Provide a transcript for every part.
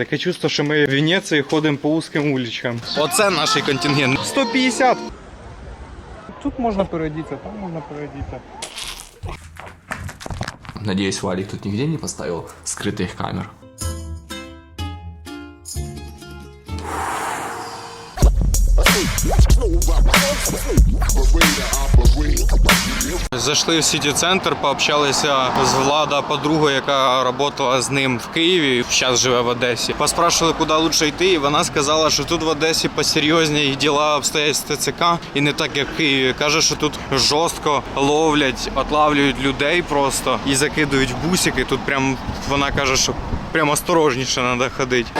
Таке чувство, що ми в Венеції ходимо по узким вуличкам. Оце наш контингент. 150. Тут можна переодітися, там можна переодітися. Надеюсь, Валик тут нигде не поставил скрытых камер. Зайшли в сіті центр, пообщалися з влада подругою, яка працювала з ним в Києві. Зараз живе в Одесі. Поспрашували, куди лучше йти, і вона сказала, що тут в Одесі посерйозні діла обстоять з ТЦК, і не так як в Києві. Каже, що тут жорстко ловлять, отлавлюють людей просто і закидують бусики. Тут прям вона каже, що прям осторожніше треба ходити.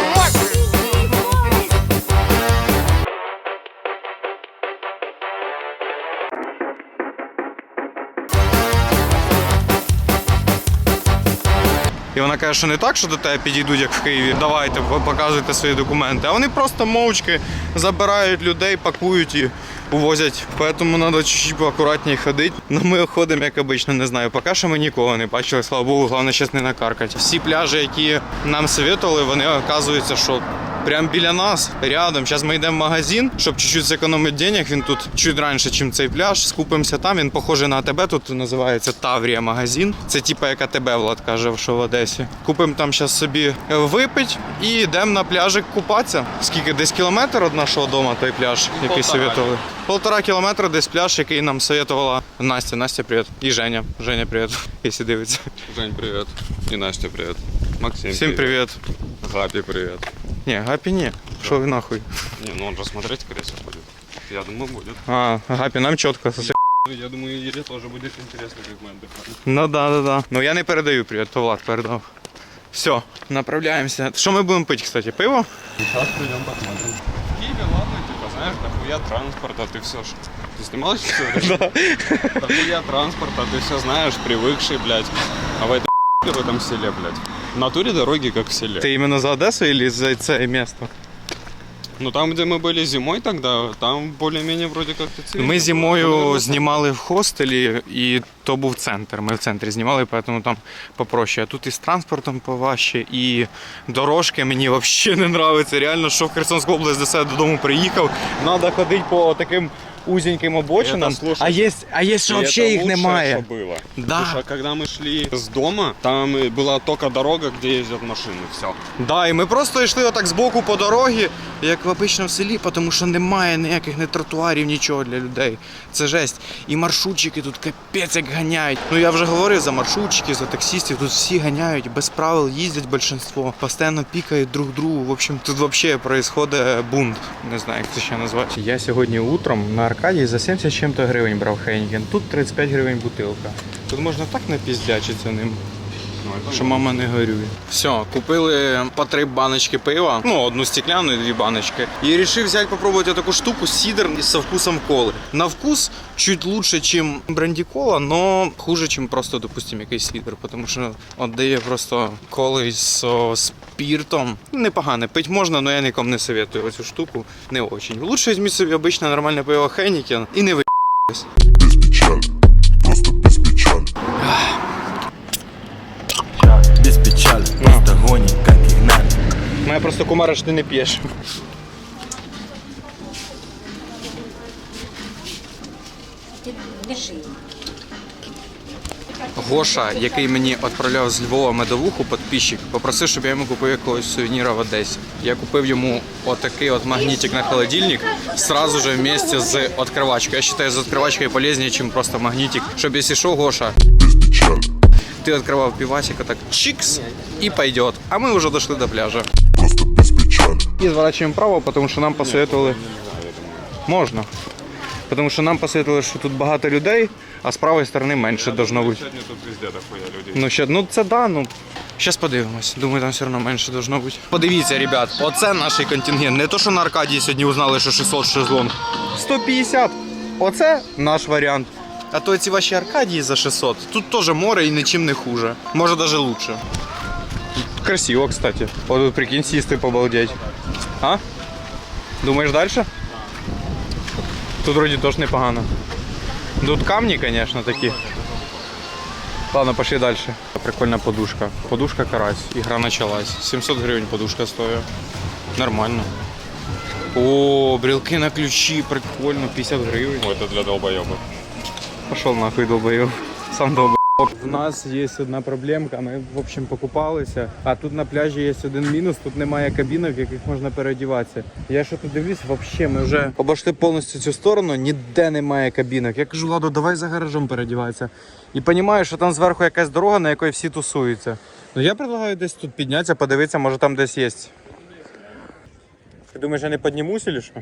І вона каже, що не так, що до тебе підійдуть, як в Києві. Давайте, показуйте свої документи. А вони просто мовчки забирають людей, пакують і увозять. Тому треба чуть-чуть акуратніше ходити. Ну ми ходимо, як обично, не знаю. Поки що ми нікого не бачили, слава Богу, головне щас не накаркати. Всі пляжі, які нам советували, вони оказуються, що. Прямо біля нас, рядом. Зараз ми йдемо в магазин, щоб чуть-чуть зекономити денег. Він тут чуть раніше, ніж цей пляж. Скупимося там. Він похожий на АТБ. Тут називається Таврія магазин. Це типа як АТБ, Влад каже, що в Одесі. Купимо там зараз собі випить і йдемо на пляжик купатися. Скільки десь кілометр від нашого дому той пляж, який советували. Полтора кілометра десь пляж, який нам советувала Настя. Настя, привіт. І Женя. Женя, привіт, якщо дивиться. Жень, привет. И Настя, привет. Максим, Всім привіт. Гапи, привет. Ні, гапі ні. Що ви нахуй? Не, ну он же смотреть, скорее всего, будет. Я думаю, будет. А, гапі, нам чітко. Я думаю, Ире тоже будет интересно, как мы отдыхаем. Ну да, да, да. Ну я не передаю привіт, то Влад передав. Все, направляємося. Що ми будемо пити, кстати? Пиво? Сейчас придем посмотрим. В Киеве, ладно, типа, знаешь, дохуя транспорта, ты все ж... Ты снималась все? Да. Дохуя транспорта, ты все знаешь, привыкший, блядь. А в этой в этом селе, блядь. В натуре дороги, как в селе. Ти іменно за Одесу или за це місто? Ну там, где мы были зимой тогда, там более-менее вроде как ты цивильно Ми было. зимою Ну, знімали в хостелі, і то був центр. Ми в центрі знімали, тому там попроще. А тут і з транспортом поважче, і дорожки мені взагалі не подобаються. Реально, що в Херсонську область до себе додому приїхав. Треба ходити по таким узеньким обочинам. Это, слушай, А є, а є що И взагалі это їх лучшее, немає. что было. Да. Потому что когда мы шли с дома, там и была только дорога, где ездят машины. Все. Да, і ми просто йшли отак з боку по дорогі, як в обичному селі, тому що немає ніяких не тротуарів, нічого для людей. Це жесть. І маршрутчики тут капець як ганяють. Ну я вже говорив за маршрутчики, за таксістів. Тут всі ганяють, без правил їздять більшинство, постійно пікають друг другу. В общем, тут взагалі відбувається бунт. Не знаю, як це ще назвати. Я сьогодні утром на Аркадії за 70 чим-то гривень брав Хейнген. Тут 35 гривень бутилка. Тут можна так напіздячитися ним. Що мама не горює. Все, купили по три баночки пива, ну одну стекляну і дві баночки. І вирішив взяти попробувати таку штуку сідер со вкусом коли. На вкус чуть лучше, чем бренді кола, но хуже, чем просто, допустим, якийсь сідер, тому що віддає просто коли з спіртом. Непогане, пить можна, але я нікому не советую оцю штуку. Не очень. Лучше візьміть собі обичне нормальне пиво Хейнікен і не ви. Мене просто кумара, що ти не п'єш. Гоша, який мені відправляв з Львова медовуху, підписчик, попросив, щоб я йому купив якогось сувеніра в Одесі. Я купив йому отакий от магнітик на холодильник, сразу же вместе з відкривачкою. Я вважаю, з відкривачкою полезнее, ніж просто магнітик. Щоб якщо що, Гоша, ти відкривав півасик, так чикс і пойдет. А ми вже дійшли до пляжа. І зворачуємо право, тому що нам посоветували. Можна. Тому що нам посоветували, що тут багато людей, а з правої сторони менше должно бути. Ну ще, ну це да, ну. Зараз подивимось. Думаю, там все одно менше должно бути. Подивіться, ребят, оце наш контингент. Не то, що на Аркадії сьогодні узнали, що 600 шезлонг. 150. Оце наш варіант. А то ці ваші Аркадії за 600. Тут теж море і нічим не хуже. Може навіть лучше. Красиво, кстати. От тут прикинь, сісти побалдеть. А? Думаєш далі? Тут вроді теж непогано. Тут камні, звісно, такі. Ладно, пошли дальше. прикольна подушка. Подушка карась. Ігра почалась. 700 гривень подушка стоїть. Нормально. О, брелки на ключі, прикольно, 50 гривень. Ой, это для долбоеба. Пошел нахуй долбоёб. Сам долбоёб. У нас є одна проблемка. Ми, в общем, покупалися. А тут на пляжі є один мінус, тут немає кабінок, в яких можна переодіватися. Я що тут дивлюсь, взагалі, ми вже обійшли повністю цю сторону, ніде немає кабінок. Я кажу, Ладу, давай за гаражом переодіватися. І розумію, що там зверху якась дорога, на якій всі тусуються. Ну я предлагаю десь тут піднятися, подивитися, може там десь є. Ти думаєш, я не піднімусь чи що?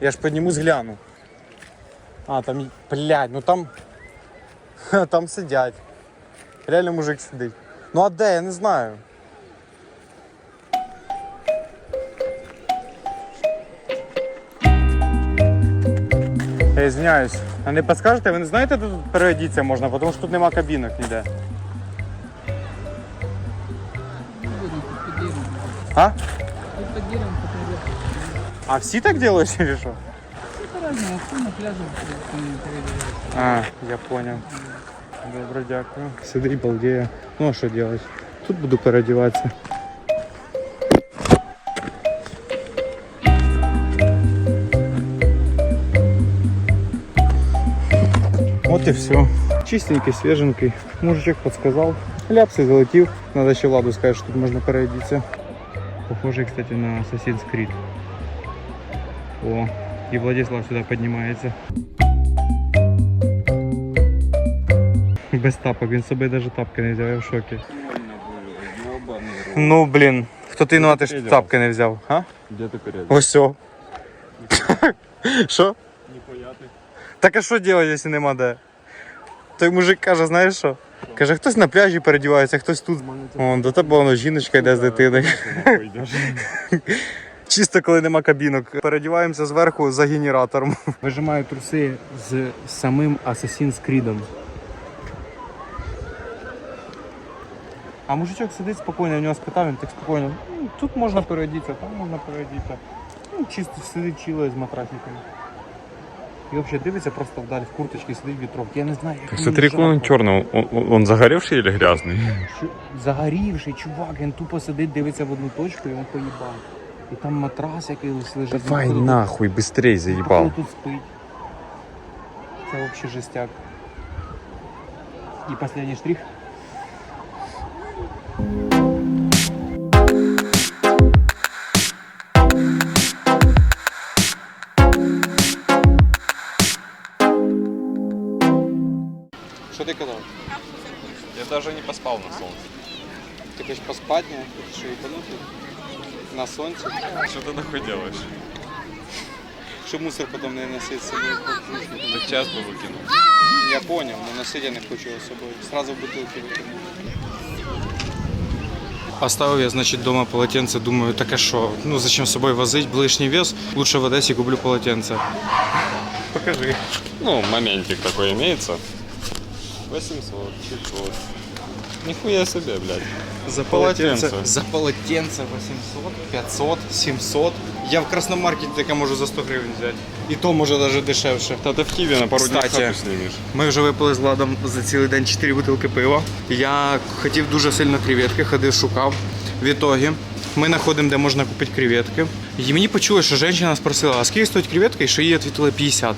Я ж піднімусь, гляну. А, там, блядь, ну там. Ха, Там сидять. Реально мужик сидить. Ну а де, я не знаю. Я извиняюсь. А не підскажете, ви не знаєте, де тут переодіться можна, тому що тут нема кабінок ніде. А? А всі так делають или що? А, я понял. Добре, дякую. Сиди, балдею. Ну а що делать? Тут буду переодіватися. Вот и все. Чистенький, свеженький. Мужичок подсказал. Ляпси залетів. Надо ще Владу сказати, що тут можна переодіться. Похоже, кстати, на Assassin's Creed. О, и Владислав сюда поднимается. Без тапок, він собі навіть тапки не взяв, я в шокі. Ну блін, хто ти ну, ти ж тапки не взяв, а? Где ты перед? Ось все. Що? Так а що робити, якщо нема де? Той мужик каже, знаєш що? Каже, хтось на пляжі передівається, хтось тут. О, до тебе воно жіночка йде з дитиною. Чисто коли нема кабінок. Передіваємося зверху за генератором. Вижимаю труси з самим Assassin's Creed. А мужичок сидить спокійно, в нього спитав, він так спокійно. «Ну, Тут можна переодітися, там можна переодітися. Ну, чисто сидить чило з матрасниками. І взагалі дивиться просто вдаль в курточці, сидить вітрок. Я не знаю, як йому Смотри, какой он жарко. черный. Он, он- он загоревший или грязный? Що- Загорівший чувак, він тупо сидить, дивиться в одну точку, йому поїбав. І там матрас якийсь лежить. Давай він походу нахуй, быстрей тут- заебал. походу тут спить. Це взагалі жестяк. І останній штрих. Що ти казав? Я даже не поспал на солнце. Ти хочеш поспати, не? Хочеш їбанути? На сонці? Что ты нахуй делаешь? Щоб мусор потім не носити з собою. Так час бы выкинул. Я понял, но носить я не хочу з собою. Сразу в бутилки викину. Оставив я, значить, дома полотенце, думаю, так а що? Ну, зачем з собою возить, лишній вес, лучше в Одесі куплю полотенце. Покажи. Ну, моментик такой имеется. 800, 500. Нихуя себе, блядь. За полотенце. За полотенце 800, 500, 700. Я в Красномаркеті таке можу за 100 гривень взяти. І то може навіть дешевше. Да ты в Киеве на пару дней Кстати. хату снимешь. Ми вже випили з Владом за цілий день 4 бутилки пива. Я хотів дуже сильно креветки, ходив, шукав. В ітогі ми знаходимо, де можна купити креветки. І мені почули, що жінка спросила, а скільки стоїть креветка? І що їй відповіли 50.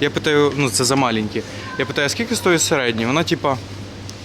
Я питаю, ну це за маленькі. Я питаю, а скільки стоїть середні? Вона типа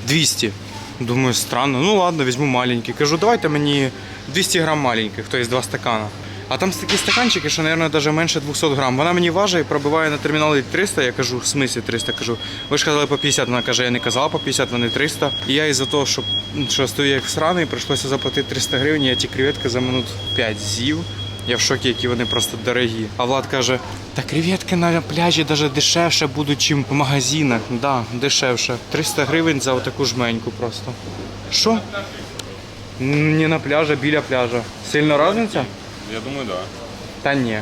200. Думаю, странно. Ну ладно, візьму маленький. Кажу, давайте мені 200 грам маленьких, тобто два стакана. А там такі стаканчики, що, мабуть, навіть менше 200 грам. Вона мені важить пробиває на терміналі 300. Я кажу, в смислі 300? Кажу, ви ж казали по 50. Вона каже, я не казала по 50, вони 300. І я із-за того, що, що стою як сраний, прийшлося заплатити 300 гривень, я ті креветки за минут 5 з'їв. Я в шокі, які вони просто дорогі. А Влад каже, та креветки на пляжі навіть дешевше будуть, ніж в магазинах. Да, дешевше. 300 гривень за отаку жменьку просто. Що? Не на пляжі, біля пляжа. Сильна різниця? Я думаю, да. Та ні.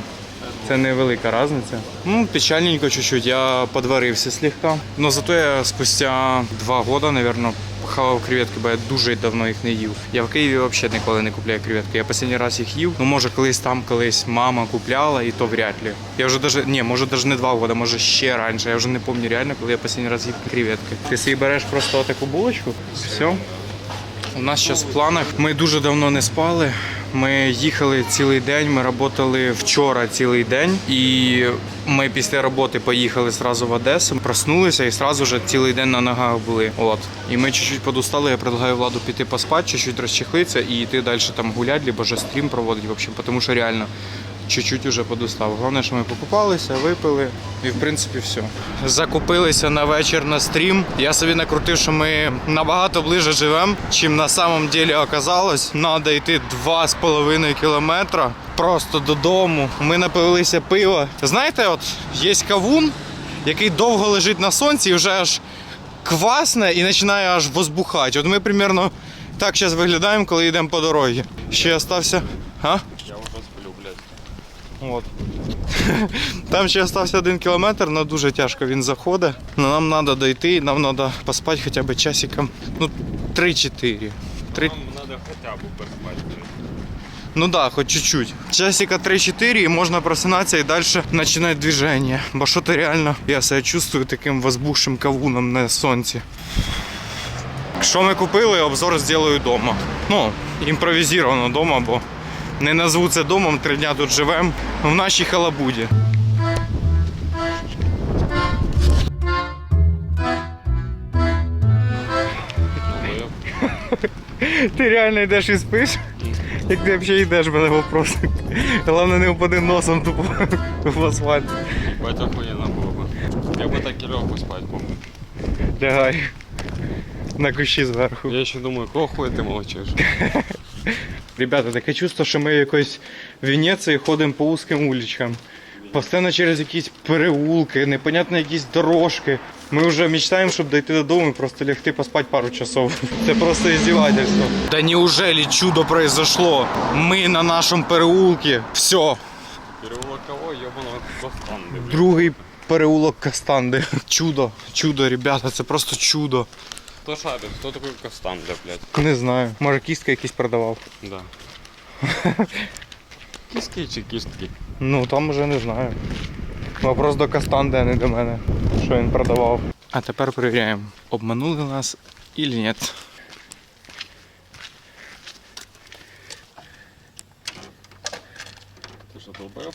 Це невелика різниця. Ну, печальненько чуть-чуть, я подварився слегка. Но зато я спустя два года, наверное, похавав креветки, бо я дуже давно їх не їв. Я в Києві взагалі ніколи не купляю креветки. Я останній раз їх їв. Ну, може, колись там колись мама купляла, і то вряд ли. Я вже даже, ні, може навіть не два роки, може ще раніше. Я вже не пам'ятаю реально, коли я останній раз їв креветки. Ти собі береш просто таку булочку, все. У нас зараз в планах. Ми дуже давно не спали. Ми їхали цілий день. Ми працювали вчора цілий день, і ми після роботи поїхали зразу в Одесу. Проснулися і зразу вже цілий день на ногах були. От і ми чуть-чуть подустали. Я предлагаю владу піти поспати, чуть-чуть розчехлитися і йти далі там гуляти, либо же стрім проводити. В общем, тому що реально чуть-чуть уже подустав. Головне, що ми покупалися, випили, і в принципі все. Закупилися на вечір на стрім. Я собі накрутив, що ми набагато ближе живемо, чим на самом деле оказалось. Надо йти 2,5 кілометра просто додому. Ми напилися пива. Знаєте, от є кавун, який довго лежить на сонці і вже аж квасне і починає аж возбухати. От ми примерно так зараз виглядаємо, коли йдемо по дорозі. Ще остався. А? Я вже сплю, блядь. От. Там ще залишився один кілометр, але дуже тяжко він заходить. Но нам треба дойти, нам треба поспати хоча б часиком. Ну, 3-4. Три... Нам треба хоча б поспати. Ну так, да, хоч чуть-чуть. Часика 3-4 і можна просинатися і далі починати движення. Бо що то реально я себе чувствую таким возбухшим кавуном на сонці. Що ми купили, обзор зроблю вдома. Ну, імпровізовано вдома, бо не назву це домом, три дня тут живемо в нашій халабуді. Ти реально йдеш і спиш? Як ти взагалі йдеш, мене вопрос. Головне не впади носом тупо в асфальт. Бать охуєнно було б. Я би так і льох поспати, по-моєму. Лягай. На кущі зверху. Я ще думаю, кого хуя ти мовчиш? Ребята, таке чувство, що ми в якоїсь Венеції ходимо по узким вуличкам. Постійно через якісь переулки, непонятно якісь дорожки. Ми вже мечтаємо, щоб дойти додому і просто лягти поспати пару часов. Це просто издевательство. Да неужели чудо произошло? Ми на нашому переулке. Все. Переулок кого? Йобаного Костанди, блядь. Другий переулок Кастанди. Чудо, чудо, ребята, це просто чудо. Хто шарить? Хто такий Костанди, блядь? Не знаю. Може кістка якийсь продавав. Да. Кістки чи кістки? Ну там уже не знаю. Вопрос до Кастанди, а не до мене. Що він продавав. А тепер перевіряємо, обманули нас или ні. Ти що, долбоєб?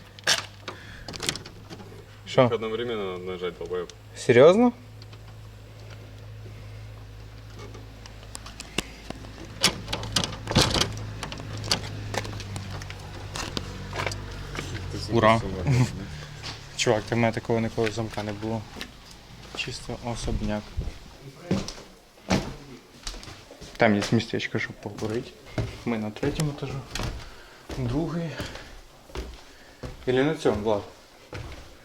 Що? Одновременно надо нажать долбоєб. Серйозно? Ура. Чувак, ти в мене такого ніколи замка не було. Чисто особняк. Там є містечко, щоб покурити. Ми на третьому етажу. Другий. Или на цьому, Влад?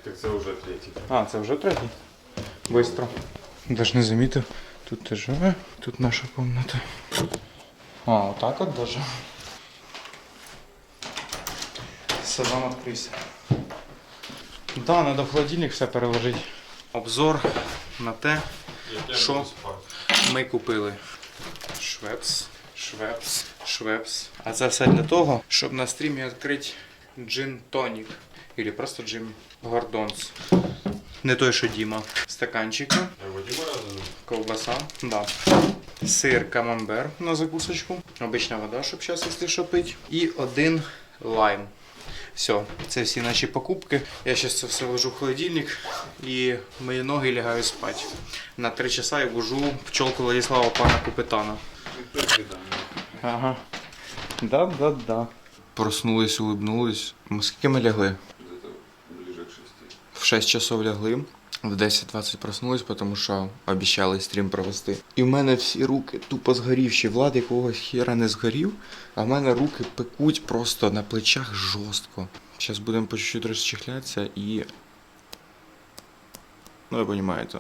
Так це вже третій. А, це вже третій. Быстро. Даже не замітив. Тут ти живе, тут наша комната. А, отак от даже. Сезон відкрився. Да, треба в холодильник все переложити. Обзор на те, що ми купили. Швепс, швепс, швепс. А це все для того, щоб на стрімі відкрити джин тонік. Или просто джин гордонс. Не той, що Діма. Стаканчики, ковбаса, да. Сир камамбер на закусочку. Обична вода, щоб зараз, якщо що. І один лайм. Все, це всі наші покупки. Я зараз це все ложу в холодильник і мої ноги лягають спати. На три часа я вожу пчолку Владислава пана Купитана. Ага. Да, да, да. Проснулись, улыбнулись. Ми скільки ми лягли? В 6 часов лягли. В 10-20 проснулись, тому що обіцяли стрім провести. І в мене всі руки тупо згорівші. Влад якогось хера не згорів, а в мене руки пекуть просто на плечах жорстко. Зараз будемо по чуть-чуть розчехлятися і. Ну, ви розумієте.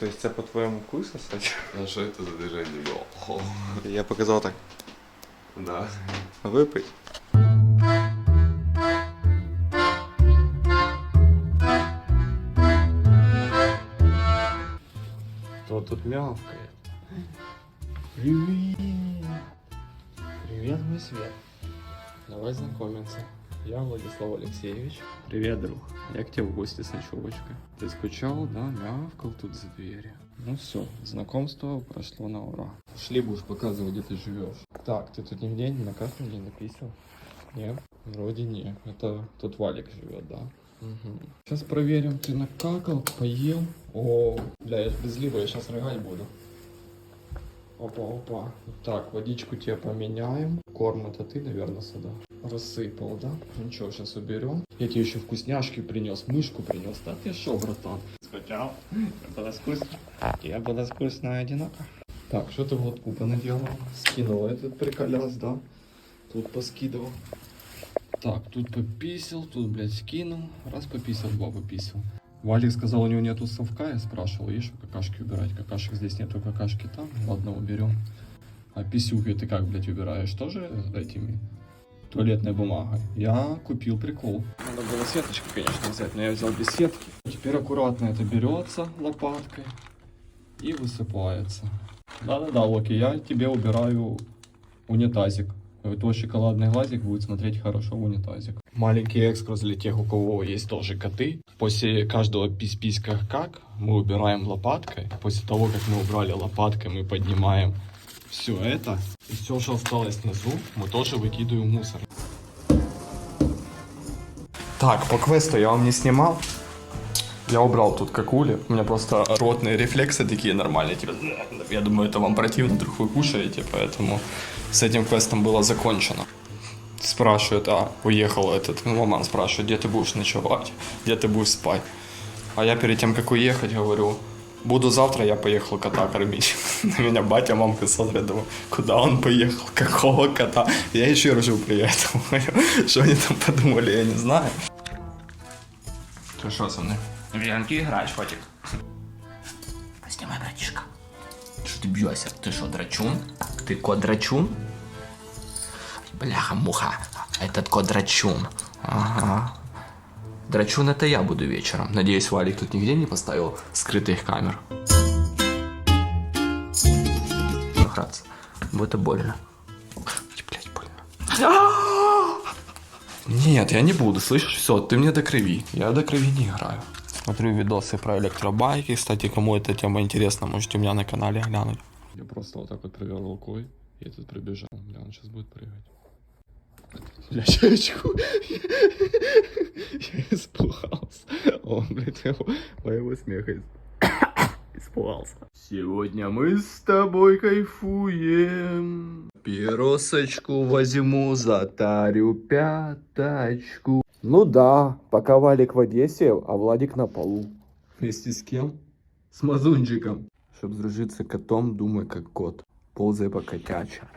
Тобто це по-твоєму сосать? А що це за движение було? Я показав так. Да. Випить. Тот мявкает. Привет. Привет, мой свет. Давай знакомиться. Я Владислав Алексеевич. Привет, друг. Я к тебе в гости с ночевочкой. Ты скучал, да? Мявкал тут за дверью. Ну все, знакомство прошло на ура. Шли будешь показывать, где ты живешь. Так, ты тут нигде не на карту не написал? Нет? Вроде не. Это тут Валик живет, да? Сейчас проверим, ты накакал, поел. О, бля, я ж без лива, я сейчас рыгать буду. Опа, опа. Так, водичку тебе поменяем. Корм это ты, наверное, сюда рассыпал, да? Ну ничего, сейчас уберем. Я тебе еще вкусняшки принес, мышку принес. Да ты шо, братан? Скучал? Было скучно. Я было скучно и одиноко. Так, что ты в лотку понаделал? Скинул этот приколяс, да? Тут поскидывал. Так, тут пописал, тут, блядь, скинул. Раз пописал, два пописал. Валик сказал, у него нету совка, я спрашивал, что какашки убирать? Какашек здесь нету, какашки там. Ладно, уберем. А писюхи ты как, блядь, убираешь? Тоже этими туалетной бумагой? Я купил прикол. Надо было сеточку, конечно, взять, но я взял без сетки. Теперь аккуратно это берется лопаткой и высыпается. Да-да-да, Локи, я тебе убираю унитазик. Твой шоколадный глазик будет смотреть хорошо в унитазик. Маленький экскурс для тех, у кого есть тоже коты. После каждого пись-пись как как мы убираем лопаткой. После того, как мы убрали лопаткой, мы поднимаем все это. И все, что осталось внизу, мы тоже выкидываем в мусор. Так, по квесту я вам не снимал. Я убрал тут какули. У меня просто ротные рефлексы такие нормальные. Типа, я думаю, это вам противно, вдруг вы кушаете, поэтому с этим квестом было закончено. Спрашивает, а, уехал этот, ну, маман спрашивает, где ты будешь ночевать, где ты будешь спать. А я перед тем, как уехать, говорю, буду завтра, я поехал кота кормить. На меня батя, мамка смотрят, думаю, куда он поехал, какого кота. Я еще ржу при этом. Что они там подумали, я не знаю. Ты что со мной? Венки играешь, Фотик. Снимай, братишка. Что ты бьешься? Ты что, драчун? Ты кот драчун? Бляха-муха. Этот кот драчун. Ага. Драчун это я буду вечером. Надеюсь, Валик тут нигде не поставил скрытых камер. Нахраться. Будет больно. Блять, больно. Нет, я не буду, слышишь? Все, ты мне до крови. Я до крови не играю. Смотрю видосы про электробайки. Кстати, кому эта тема интересна, можете у меня на канале глянуть. Я просто вот так вот провел рукой и тут пробежал. Бля, он сейчас будет прыгать. Бля, чаечку. Я испугался. Он, блядь, его, моего смеха испугался. Сегодня мы с тобой кайфуем. Пиросочку возьму, затарю пяточку. Ну да, пока Валик в Одессе, а Владик на полу. Вместе с кем? С Мазунчиком. Чтоб сдружиться котом, думай как кот. Ползай по котяча.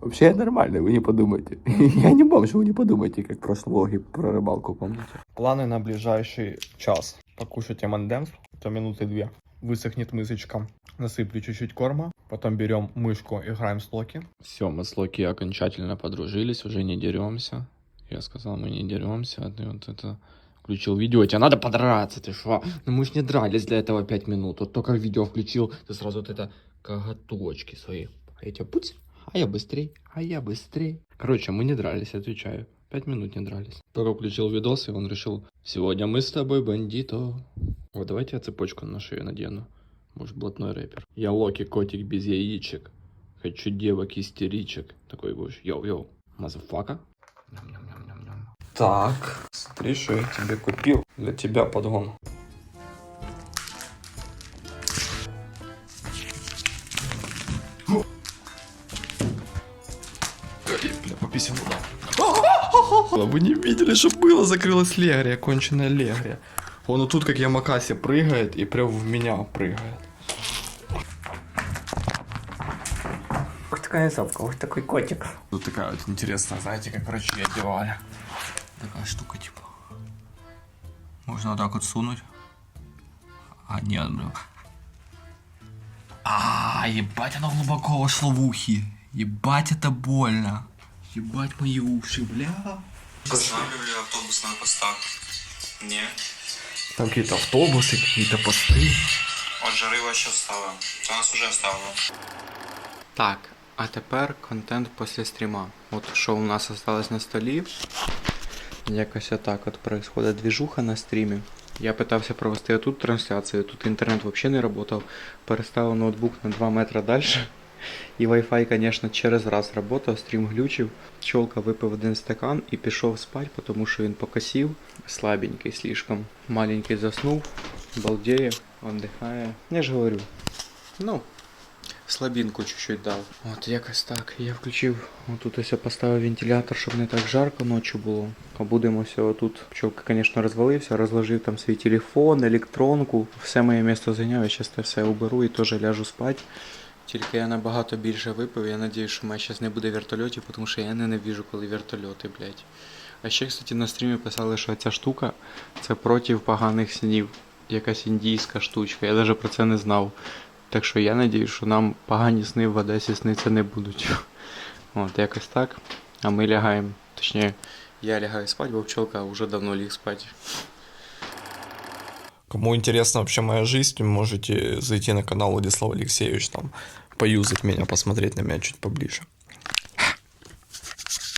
Вообще я нормальный, вы не подумайте. Я не бомж, вы не подумайте, как в прошлом влоге про рыбалку, помните? Планы на ближайший час. Покушать M&M's, то минуты две. Высохнет мысочка. Насыплю чуть-чуть корма. Потом берем мышку, играем с Локи. Все, мы с Локи окончательно подружились, уже не деремся. Я сказал, мы не деремся, а ты вот это включил видео, тебе надо подраться, ты шо? Ну мы ж не дрались для этого 5 минут. Вот только видео включил, ты сразу вот это коготочки свои. А я путь, а я быстрей, а я быстрей. Короче, мы не дрались, отвечаю. Пять минут не дрались. Только включил видос, и он решил, сегодня мы с тобой бандито. Вот давайте я цепочку на шею надену. Может, блатной рэпер. Я Локи, котик без яичек. Хочу девок истеричек. Такой будешь, йоу-йоу, мазафака. Так, смотри, что я тебе купил. Для тебя подгон. Бля, пописал. Вы не видели, что было? Закрылась легрия, конченая легрия. Он вот тут, как Ямакаси, прыгает и прям в меня прыгает. Ух, такая сопка, ух, такой котик. Тут такая вот интересная, знаете, как врачи одевали. Такая штука, типа. Можно вот так вот сунуть. А, нет, блин. А, ебать, оно глубоко вошло в ухи. Ебать, это больно. Ебать мои уши, бля. Останавливали автобус на постах. Не. Там какие-то автобусы, какие-то посты. От жарива що ставимо. Це нас уже ставило. Так, а тепер контент після стріма. От що у нас осталось на столі. Якось отак от происходит движуха на стрімі. Я питався провести тут трансляцію, тут інтернет взагалі не працював. Переставив ноутбук на 2 метри далі. І Wi-Fi, звісно, через раз працював, стрім глючив. Пчолка випив один стакан і пішов спати, тому що він покосів. Слабенький слишком. Маленький заснув, балдеє, віддихає. Я ж говорю. Ну, слабинку чуть-чуть дав. От якось так. Я включив, отут ось поставив вентилятор, щоб не так жарко ночі було. Побудемося отут. Пчелка, звісно, розвалився, розложив там свій телефон, електронку. Все моє місто зайняв, я зараз це все уберу і теж ляжу спати. Тільки я набагато більше випив, я надіюсь, що в мене зараз не буде вертольотів, тому що я ненавижу, коли вертольоти, блядь. А ще, кстати, на стрімі писали, що ця штука це проти поганих снів. Якась індійська штучка. Я навіть про це не знав. Так що я надіюсь, що нам погані сни в Одесі сниться не будуть. От, якось так. А ми лягаємо. Точніше, я лягаю спати, бо пчелка вже давно ліг спати. Кому интересна вообще моя жизнь, можете зайти на канал Владислав Алексеевич, там поюзать меня, посмотреть на меня чуть поближе.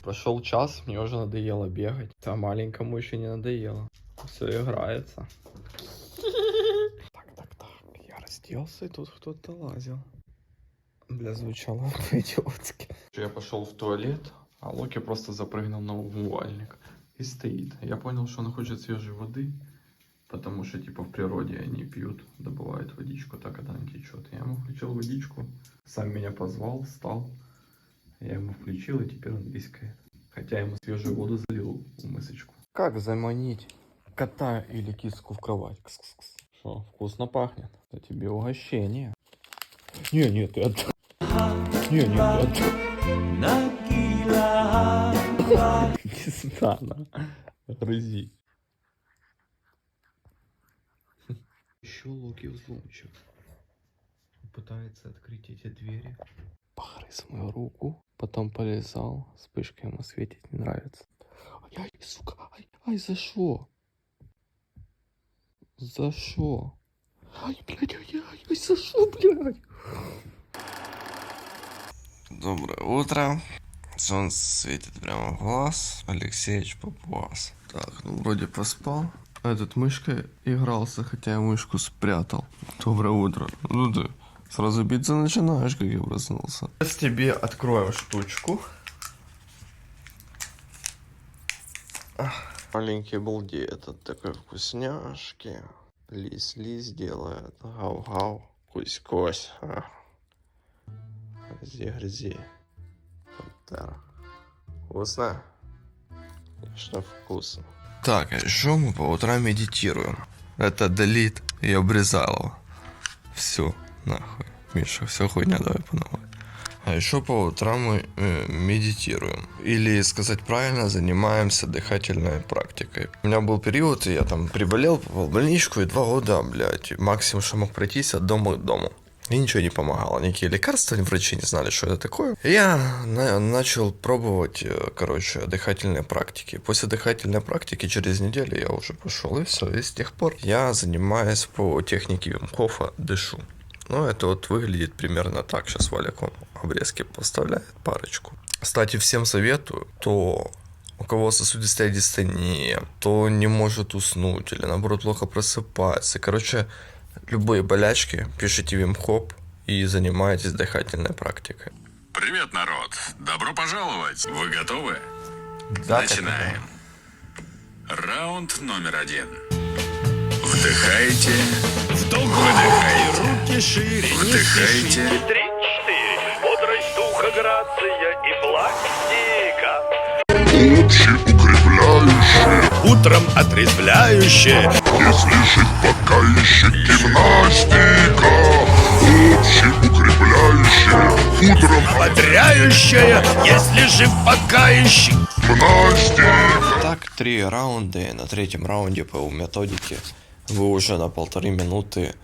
Прошел час, мне уже надоело бегать. А маленькому еще не надоело. Все играется. Так, так, так. Я разделся, и тут кто-то лазил. Бля, звучало по-идиотски. Я пошел в туалет, а Локи просто запрыгнул на умывальник. И стоит. Я понял, что он хочет свежей воды. Потому что, типа, в природе они пьют, добывают водичку, так она течет. Я ему включил водичку, сам меня позвал, встал. Я ему включил, и теперь он вискает. Хотя ему свежую воду залил в мысочку. Как заманить кота или киску в кровать? Кс-кс-кс. Что, вкусно пахнет? Это тебе угощение. Не, нет, ты отдай. Не, нет, ты отдай. Пизда, на. Грызи. Еще Локи взломчик. Пытается открыть эти двери. Погрыз мою руку, потом полезал, вспышка ему светить не нравится. Ай, ай, сука, ай, ай, за что? За что? Ай, блядь, ай, ай, ай, за что, блядь? Доброе утро. Солнце светит прямо в глаз. Алексеевич Папуас. Так, ну вроде поспал. Этот мышкой игрался, хотя я мышку спрятал. Доброе утро. Ну ты сразу биться начинаешь, как я проснулся. Сейчас тебе откроем штучку. Маленький балдеет от такой вкусняшки. Лись-лись делает. Гау-гау. Кусь-кось. А. Грызи. Пантера. Вкусно? Конечно, вкусно. Так, а еще мы по утрам медитируем. Это Далит и Обрезалова. Все, нахуй. Миша, все хуйня, давай по новой. А еще по утрам мы э, медитируем. Или, сказать правильно, занимаемся дыхательной практикой. У меня был период, и я там приболел, попал в больничку, и два года, блядь, максимум, что мог пройтись от дома к дому. И ничего не помогало. Никакие лекарства, врачи не знали, что это такое. Я на- начал пробовать, э, короче, дыхательные практики. После дыхательной практики через неделю я уже пошел, и все. И с тех пор я занимаюсь по технике Вим Хофа, дышу. Ну, это вот выглядит примерно так. Сейчас Валик вам обрезки поставляет парочку. Кстати, всем советую, то у кого сосудистая дистония, то не может уснуть или наоборот плохо просыпается. Короче, любые болячки, пишите Вимхоп и занимайтесь дыхательной практикой. Привет, народ! Добро пожаловать! Вы готовы? Да, Начинаем. Раунд номер один. Вдыхайте. Выдыхайте. Руки шире, Вдыхайте. Три-четыре. Бодрость духа, грация и пластика. Утром отрезвляющее Если жить пока еще гимнастика. Общеукрепляющая Утром Ободряющее, если жив пока еще гимнастика. Так, три раунда, и на третьем раунде по методике вы уже на полторы минуты,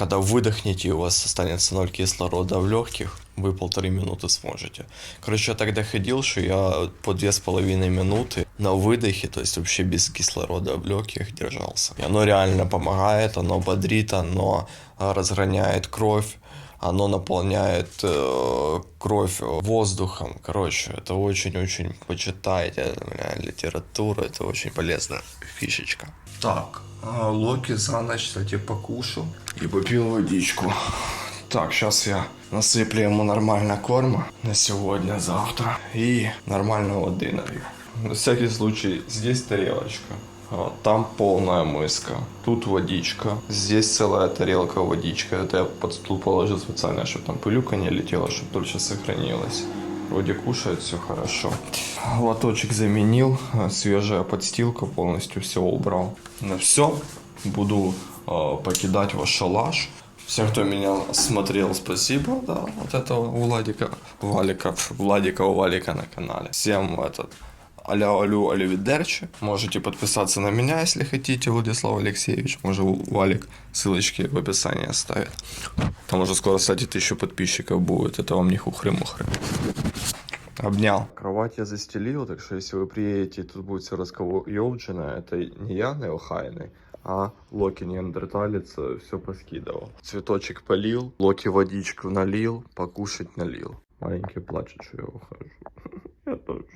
когда выдохнете, у вас останется ноль кислорода в легких, вы полторы минуты сможете. Короче, я так доходил, что я по две с половиной минуты на выдохе, то есть вообще без кислорода в легких держался. И оно реально помогает, оно бодрит, оно а, разгоняет кровь, оно наполняет э, кровь воздухом. Короче, это очень-очень почитайте, бля, литература, это очень полезная фишечка. Так, а, Локи за ночь, кстати, покушал и попил водичку. Так, сейчас я насыплю ему нормально корма на сегодня, завтра и нормально воды налью. На всякий случай, здесь тарелочка, там полная миска, тут водичка, здесь целая тарелка водичка. Это я под стул положил специально, чтобы там пылюка не летела, чтобы дольше сохранилась. Вроде кушает все хорошо. Лоточек заменил, а, свежая подстилка, полностью все убрал. На все, буду э, покидать ваш шалаш. Всем, кто меня смотрел, спасибо, да, вот это у Владика, Валика, Владика, Валика на канале. Всем этот, аля алю аливидерчи. Можете подписаться на меня, если хотите, Владислав Алексеевич. Может, Валик ссылочки в описании оставит. Там уже скоро, кстати, тысячу подписчиков будет. Это вам не хухры-мухры. Обнял. Кровать я застелил, так что если вы приедете, тут будет все расковоевчено, это не я неохайный, а Локи неандерталец все поскидывал. Цветочек полил, Локи водичку налил, покушать налил. Маленький плачет, что я ухожу.